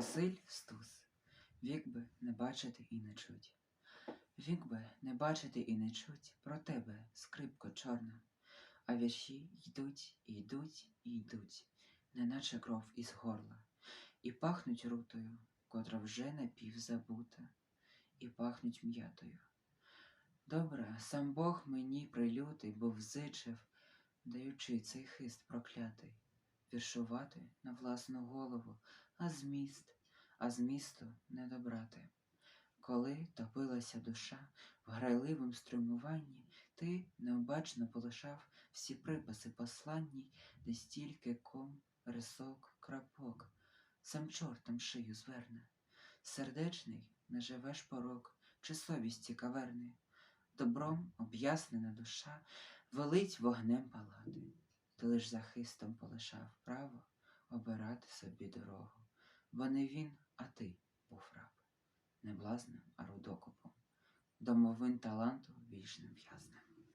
Василь Стус. Вік би не бачити і не чуть. Вік би не бачити і не чуть про тебе, скрипко чорна. А вірші йдуть, і йдуть, і йдуть, неначе кров із горла, і пахнуть рутою, котра вже напівзабута, і пахнуть м'ятою. Добре, сам Бог мені прилютий, бо взичив, даючи цей хист проклятий, віршувати на власну голову, а зміст, а змісту не добрати. Коли топилася душа в грайливім струмуванні, ти необачно полишав всі приписи посланні, де стільки ком, рисок, крапок, сам чортом шию зверне. Сердечний не живеш порок, чи совісті каверни, добром об'яснена душа велить вогнем палати. Лиш захистом полишав право обирати собі дорогу, бо не він, а ти був раб, не блазним, а рудокопом, домовин таланту вічним в'язнем.